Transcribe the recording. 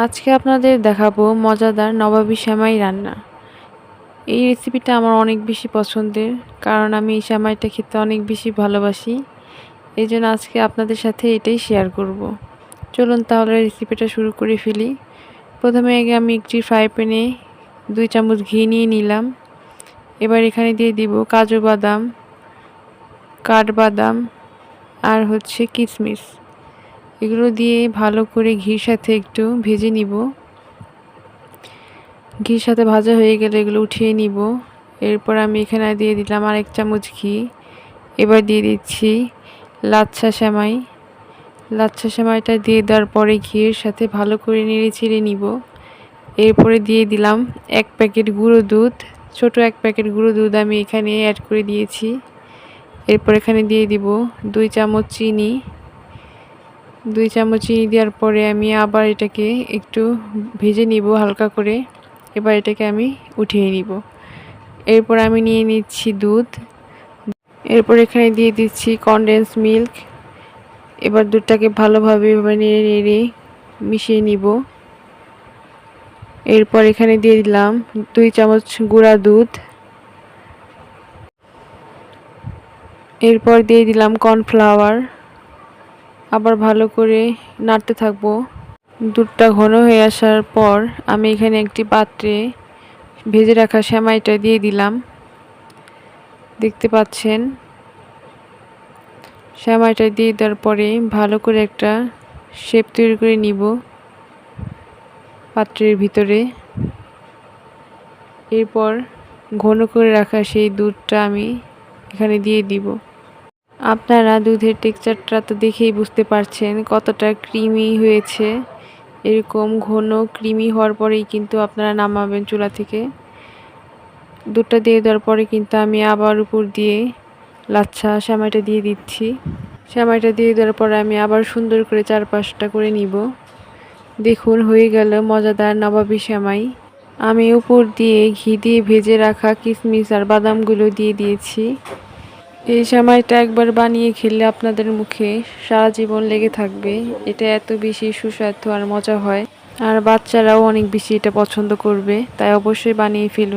আজকে আপনাদের দেখাবো মজাদার নবাবী সেমাই রান্না। এই রেসিপিটা আমার অনেক বেশি পছন্দের, কারণ আমি এই সেমাইটা খেতে অনেক বেশি ভালোবাসি। এই জন্য আজকে আপনাদের সাথে এটাই শেয়ার করব। চলুন তাহলে রেসিপিটা শুরু করে ফেলি। প্রথমে আগে আমি একটি ফ্রাই প্যানে দুই চামচ ঘি নিয়ে নিলাম। এবার এখানে দিয়ে দিব কাজু বাদাম, কাঠবাদাম আর হচ্ছে কিশমিশ এগুলো দিয়ে ভালো করে ঘির সাথে একটু ভেজে নিব। ঘির সাথে ভাজা হয়ে গেলে এগুলো উঠিয়ে নিব। এরপর আমি এখানে দিয়ে দিলাম আরেক চামচ ঘি। এবার দিয়ে দিচ্ছি লাচ্ছা সেমাই। লাচ্ছা সেমাইটা দিয়ে দেওয়ার পরে ঘিয়ের সাথে ভালো করে নেড়ে ছেড়ে নিব। এরপরে দিয়ে দিলাম এক প্যাকেট গুঁড়ো দুধ। ছোট এক প্যাকেট গুঁড়ো দুধ আমি এখানে অ্যাড করে দিয়েছি। এরপর এখানে দিয়ে দিব দুই চামচ চিনি। দুই চামচ চিনি দেওয়ার পরে আমি আবার এটাকে একটু ভেজে নিব হালকা করে। এবার এটাকে আমি উঠিয়ে নিব। এরপর আমি নিয়ে নিচ্ছি দুধ। এরপর এখানে দিয়ে দিচ্ছি কনডেন্স মিল্ক এবার দুধটাকে ভালোভাবে নেড়ে নেড়ে মিশিয়ে নিব। এরপর এখানে দিয়ে দিলাম দুই চামচ গুঁড়া দুধ। এরপর দিয়ে দিলাম কর্নফ্লাওয়ার আবার ভালো করে নাড়তে থাকব। দুধটা ঘন হয়ে আসার পর আমি এখানে একটি পাত্রে ভেজে রাখা সেমাইটা দিয়ে দিলাম। দেখতে পাচ্ছেন? সেমাইটা দিয়ে দেওয়ার পরে ভালো করে একটা শেপ তৈরি করে নিব পাত্রের ভিতরে। এরপর ঘন করে রাখা সেই দুধটা আমি এখানে দিয়ে দিব। আপনারা দুধের টেক্সচারটা তো দেখেই বুঝতে পারছেন কতটা ক্রিমি হয়েছে। এরকম ঘন ক্রিমি হওয়ার পরেই কিন্তু আপনারা নামাবেন চুলা থেকে। দুধটা দিয়ে দেওয়ার পরে কিন্তু আমি আবার উপর দিয়ে লাচ্ছা শ্যামাইটা দিয়ে দিচ্ছি। শ্যামাইটা দিয়ে দেওয়ার পরে আমি আবার সুন্দর করে চারপাশটা করে নিব। দেখুন, হয়ে গেল মজাদার নবাবী শ্যামাই আমি উপর দিয়ে ঘি দিয়ে ভেজে রাখা কিশমিশ আর বাদামগুলো দিয়ে দিয়েছি। এই সময়টা একবার বানিয়ে খেলে আপনাদের মুখে সারা জীবন লেগে থাকবে। এটা এত বেশি সুস্বাদু আর মজা হয়। আর বাচ্চারাও অনেক বেশি এটা পছন্দ করবে, তাই অবশ্যই বানিয়ে ফেলুন।